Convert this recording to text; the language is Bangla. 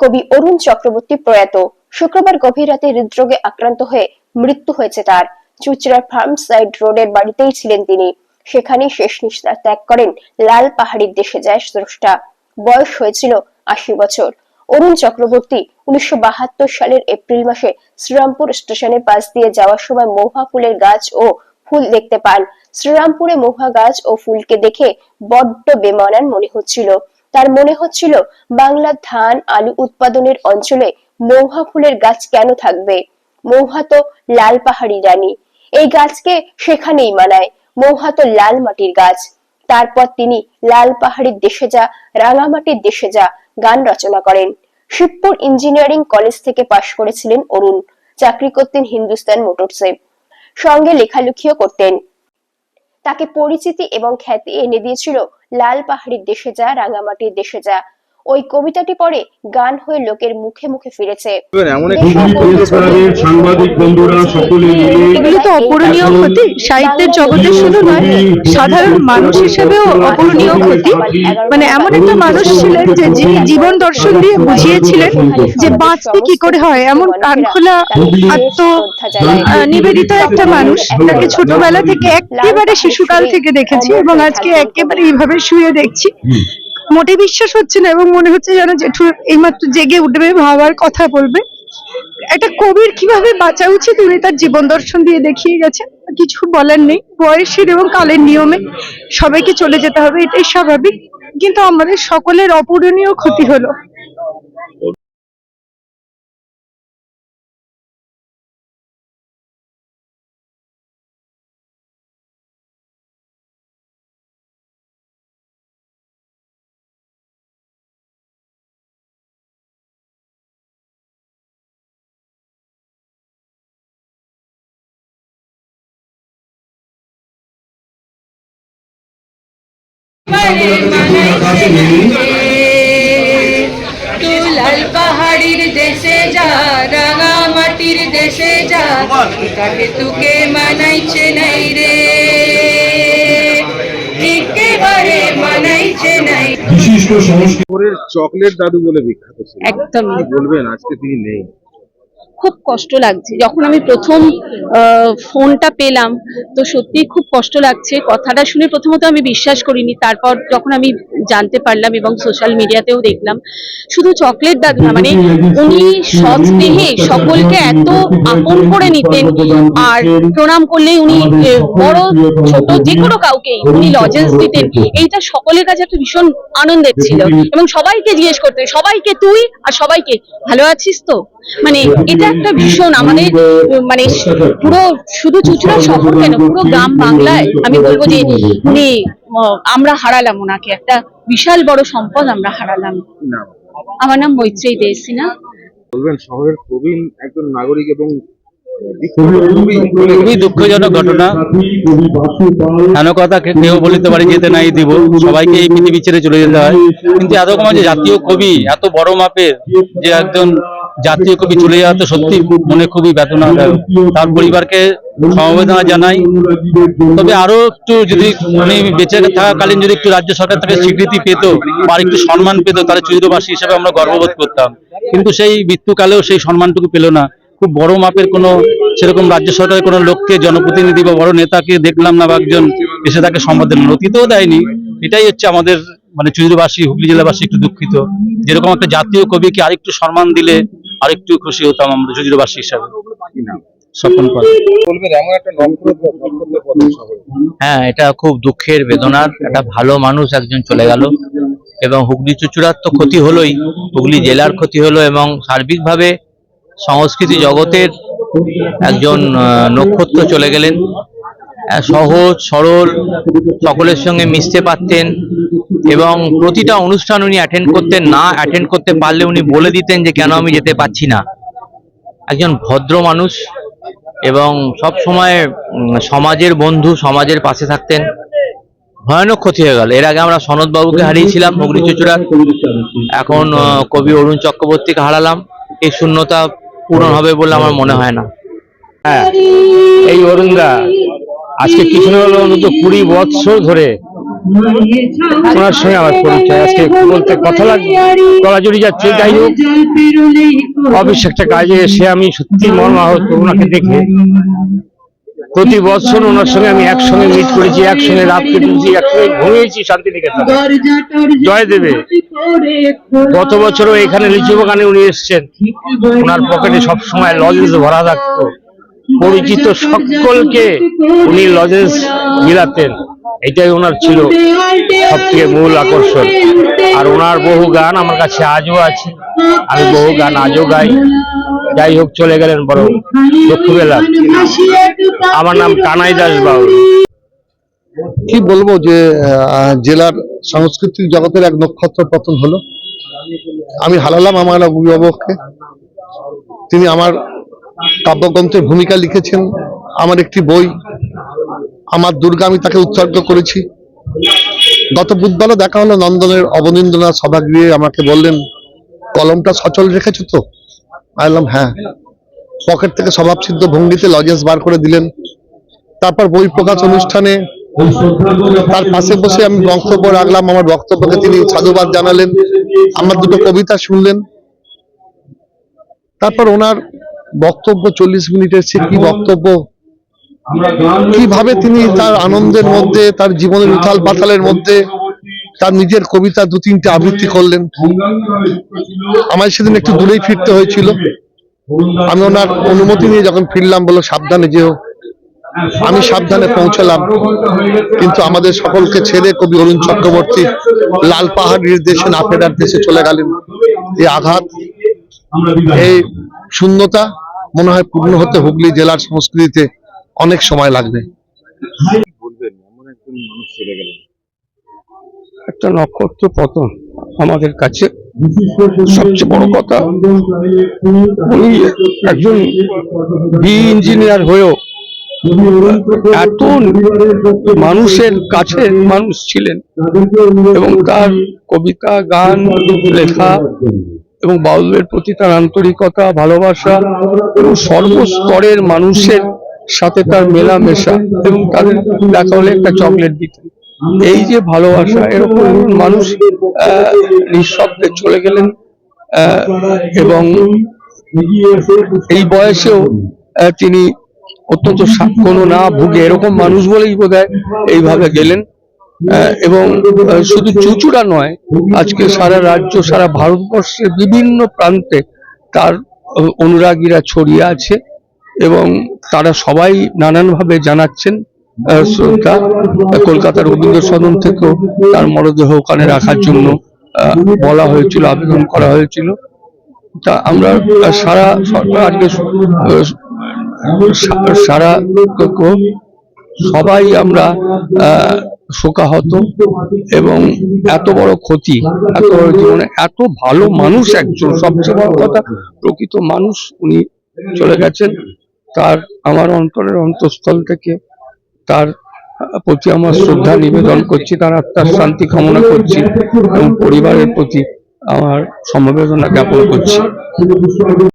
কবি অরুণ চক্রবর্তী প্রয়াত। শুক্রবার গভীর রাতে হৃদরোগে আক্রান্ত হয়ে মৃত্যু হয়েছে তার। চুচড়ার ফার্ম সাইড রোডের বাড়িতেই ছিলেন তিনি। সেখানেই শেষ নিঃশ্বাস ত্যাগ করেন লাল পাহাড়ির দেশে যায় স্রষ্টা। বয়স হয়েছিল আশি বছর। অরুণ চক্রবর্তী উনিশশো বাহাত্তর সালের এপ্রিল মাসে শ্রীরামপুর স্টেশনের পাশ দিয়ে যাওয়ার সময় মহুয়া ফুলের গাছ ও ফুল দেখতে পান। শ্রীরামপুরে মহুয়া গাছ ও ফুলকে দেখে বড্ড বেমানান মনে হচ্ছিল। তার মনে হচ্ছিল বাংলার ধান আলু উৎপাদনের অঞ্চলে মৌহা ফুলের গাছ কেন থাকবে? মহুয়া তো লাল পাহাড়ি রানী। এই গাছকে সেখানেই মানায়। মহুয়া তো লাল মাটির গাছ। তারপর তিনি লাল পাহাড়ির দেশে যা রাঙামাটির দেশে যা গান রচনা করেন। শিবপুর ইঞ্জিনিয়ারিং কলেজ থেকে পাশ করেছিলেন অরুণ। চাকরি করতেন হিন্দুস্তান মোটরসে। সঙ্গে লেখালেখিও করতেন। তাকে পরিচিতি এবং খ্যাতি এনে দিয়েছিল লাল পাহাড়ির দেশে যা রাঙামাটির দেশে যা। ওই কবিতাটি পরে গান হয়ে লোকের মুখে মুখে ফিরেছে। সাংবাদিক বন্ধুরা সকলে এগুলো তো অপূরণীয় ক্ষতি। সাহিত্যের জগতে শুধু নয় সাধারণ মানুষ হিসেবেও অপূরণীয় ক্ষতি। মানে এমন একটা মানুষ ছিলেন যে যিনি জীবন দর্শন দিয়ে বুঝিয়েছিলেন যে বাঁচতে কি করে হয়। এমন প্রাণখোলা আত্ম নিবেদিত একটা মানুষ। তাকে ছোটবেলা থেকে একেবারে শিশুকাল থেকে দেখেছি এবং আজকে একেবারে এইভাবে শুয়ে দেখছি। মোটে বিশ্বাস হচ্ছে না এবং মনে হচ্ছে যেন জেঠু এইমাত্র জেগে উঠবে, ভাবার কথা বলবে। একটা কবির কীভাবে বাঁচা উচিত উনি তার জীবন দর্শন দিয়ে দেখিয়ে গেছেন কিছু বলার নেই। বয়সের এবং কালের নিয়মে সবাইকে চলে যেতে হবে, এটাই স্বাভাবিক। কিন্তু আমাদের সকলের অপূরণীয় ক্ষতি হলো। তুই লাল পাহাড়ির দেশে যা রাঙা মাটির দেশে যা কাকে তুকে মানাইছে নাই রে। বিশিষ্ট সংস্কৃতি চকলেট দাদু বলে বিখ্যাত একদম। বলবেন আজকে তিনি নেই। খুব কষ্ট লাগছে। যখন আমি প্রথম ফোনটা পেলাম, তো সত্যি খুব কষ্ট লাগছে। কথাটা শুনে প্রথমত আমি বিশ্বাস করিনি, তারপর যখন আমি জানতে পারলাম এবং সোশ্যাল মিডিয়াতেও দেখলাম, শুধু চকলেট দাদু না মানে উনি সৎ সকলকে এত আপন করে নিতেন আর প্রণাম করলেই উনি বড়, ছোট যে কোনো কাউকেই উনি লজেন্স দিতেন। এইটা সকলের কাছে একটা ভীষণ আনন্দের ছিল এবং সবাইকে জিজ্ঞেস করতেন, সবাইকে তুই আর সবাইকে, ভালো আছিস তো? মানে এটা একটা ভীষণ আমাদের মানে পুরো শুধু চুচুড়া শহর কেন পুরো গ্রাম বাংলায় আমি বলব যে উনি আমরা হারালাম ওনাকে একটা বিশাল বড় সম্পদ আমরা হারালাম। আমার নাম মৈত্রী মৈত্রেয়ী দেশিনা বলবেন শহরের প্রবীণ একজন নাগরিক এবং খুবই দুঃখজনক ঘটনা। কেন কথা কেউ বলিতে পারে যেতে নাই দিব। সবাইকে এই পৃথিবী ছেড়ে চলে যেতে হয়। কিন্তু এতরকম যে জাতীয় কবি এত বড় মাপের যে একজন জাতীয় কবি চলে যাওয়া তো সত্যি মনে খুবই বেদনাদায়ক। তার পরিবারকে সমবেদনা জানাই। তবে আরও একটু যদি উনি বেঁচে থাকাকালীন যদি একটু রাজ্য সরকার থেকে স্বীকৃতি পেত বা একটু সম্মান পেত তাহলে চুরিদবাসী হিসেবে আমরা গর্ববোধ করতাম। কিন্তু সেই মৃত্যুকালেও সেই সম্মানটুকু পেল না। খুব বড় মাপের কোনো সেরকম রাজ্য সরকারের কোনো লোককে জনপ্রতিনিধি বা বড় নেতাকে দেখলাম না বা একজন এসে তাকে সম্বোধন অতীতেও দেয়নি। এটাই হচ্ছে আমাদের মানে চুরিদবাসী হুগলি জেলাবাসী একটু দুঃখিত। যেরকম একটা জাতীয় কবিকে আরেকটু সম্মান দিলে আরেকটু খুশি হতাম আমরা চুরিদবাসী হিসাবে। স্বপন হ্যাঁ এটা খুব দুঃখের বেদনার। একটা ভালো মানুষ একজন চলে গেল এবং হুগলি চুচুড়ার তো ক্ষতি হলোই। হুগলি জেলার ক্ষতি হলো এবং সার্বিকভাবে সংস্কৃতি জগতের একজন নক্ষত্র চলে গেলেন। সহজ, সরল, সকলের সঙ্গে মিশতে পারতেন এবং প্রতিটা অনুষ্ঠান উনি অ্যাটেন্ড করতেন, না অ্যাটেন্ড করতে পারলে উনি বলে দিতেন যে, কেন আমি যেতে পারছি না? একজন ভদ্র মানুষ এবং সব সময় সমাজের বন্ধু, সমাজের পাশে থাকতেন। ভয়ানক ক্ষতি হয়ে গেল। এর আগে আমরা সনদ বাবুকে হারিয়েছিলাম হুগলি চুচুড়ার এখন কবি অরুণ চক্রবর্তীকে হারালাম। এই শূন্যতা পূরণ হবে বলে আমার মনে হয় না। হ্যাঁ এই অরুণদা, আজকে কিছু না হলো অন্তত কুড়ি বৎসর ধরে ওনার সঙ্গে আমার পরিচয়। আজকে বলতে কথা লাগবে গলা যাচ্ছে। যাই হোক অবিশ্বাসটা কাজে এসে আমি সত্যি মর্মাহত। ওনাকে দেখে প্রতি বছর ওনার সঙ্গে আমি একসঙ্গে মিট করেছি, একসঙ্গে রাত কেটেছি একসঙ্গে ঘুমিয়েছি শান্তিনিকেতনে। জয় দেবে। গত বছরও এখানে লিচু বাগানে উনি এসছেন। ওনার পকেটে সবসময় লজেন্স ভরা থাকতো। পরিচিত সকলকে উনি লজেন্স বিলাতেন এটাই ওনার ছিল সব থেকে মূল আকর্ষণ। আর ওনার বহু গান আমার কাছে আজও আছে। আমি বহু গান আজও গাই। যাই হোক, চলে গেলেন বড় পেলাম আমার নাম কানাই দাস বাবু কি বলব যে জেলার সাংস্কৃতিক জগতের এক নক্ষত্র পতন হলো। আমি হারালাম আমার অভিভাবককে। তিনি আমার কাব্যগ্রন্থের ভূমিকা লিখেছেন। আমার একটি বই, আমার দুর্গা, আমি তাকে উৎসর্গ করেছি। গত বুধবারও দেখা হলো নন্দনের অবনীন্দ্রনাথ সভাগৃহে। আমাকে বললেন, কলমটা সচল রেখেছো তো? বললাম হ্যাঁ। পকেট থেকে স্বভাবসিদ্ধ ভঙ্গিতে লজেন্স বার করে দিলেন। তারপর বই প্রকাশ অনুষ্ঠানে তার পাশে বসে আমি বক্তব্য রাখলাম। আমার বক্তব্যকে তিনি সাধুবাদ জানালেন। আমার দুটো কবিতা শুনলেন। তারপর ওনার বক্তব্য চল্লিশ মিনিটের সে কি বক্তব্য? কীভাবে তিনি তার আনন্দের মধ্যে, তার জীবনের উথাল পাতালের মধ্যে তার নিজের কবিতা দু তিনটে আবৃত্তি করলেন। আমার সেদিন একটু দূরেই ফিরতে হয়েছিল। আমি ওনার অনুমতি নিয়ে যখন ফিরলাম বলো সাবধানে যেও। আমি সাবধানে পৌঁছলাম। কিন্তু আমাদের সকলকে ছেড়ে কবি অরুণ চক্রবর্তী লাল পাহাড়ির দেশে না ফেরার দেশে চলে গেলেন। এই আঘাত, এই শূন্যতা মনে হয় পূর্ণ হতে হুগলি জেলার সংস্কৃতিতে অনেক সময় লাগবে। বলবেন, এমন একজন মানুষ চলে গেলেন। একটা নক্ষত্র পতন আমাদের কাছে সবচেয়ে বড় কথা। উনি একজন বি ইঞ্জিনিয়ার হয়েও এত মানুষের কাছে মানুষ ছিলেন এবং তার কবিতা, গান, লেখা এবং বাউলের প্রতি তার আন্তরিকতা, ভালোবাসা এবং সর্বস্তরের মানুষের সাথে তার মেলামেশা এবং তাদের দেখা হলে একটা চকলেট দিতেন। এই যে ভালোবাসা এরকম মানুষ নিঃশব্দে চলে গেলেন আহ, এবং এই বয়সেও তিনি অত্যন্ত কোনো না ভুগে এরকম মানুষ বলেই বোধ এইভাবে গেলেন আহ, এবং শুধু চুচুড়া নয় আজকে সারা রাজ্য সারা ভারতবর্ষের বিভিন্ন প্রান্তে তার অনুরাগীরা ছড়িয়ে আছে এবং তারা সবাই নানানভাবে জানাচ্ছেন শ্রদ্ধা, কলকাতার রবীন্দ্র সদন থেকেও তার মরদেহ ওখানে রাখার জন্য বলা হয়েছিল, আবেদন করা হয়েছিল। তা আমরা সারা সরকার আজকে সারা সবাই আমরা শোকাহত এবং এত বড় ক্ষতি, এত বড় জীবনে এত ভালো মানুষ একজন, সবচেয়ে বড় কথা প্রকৃত মানুষ উনি চলে গেছেন। তার, আমার অন্তরের অন্তঃস্থল থেকে তার প্রতি আমার শ্রদ্ধা নিবেদন করছি, তার আত্মার শান্তি কামনা করছি এবং পরিবারের প্রতি আমার সমবেদনা জ্ঞাপন করছি।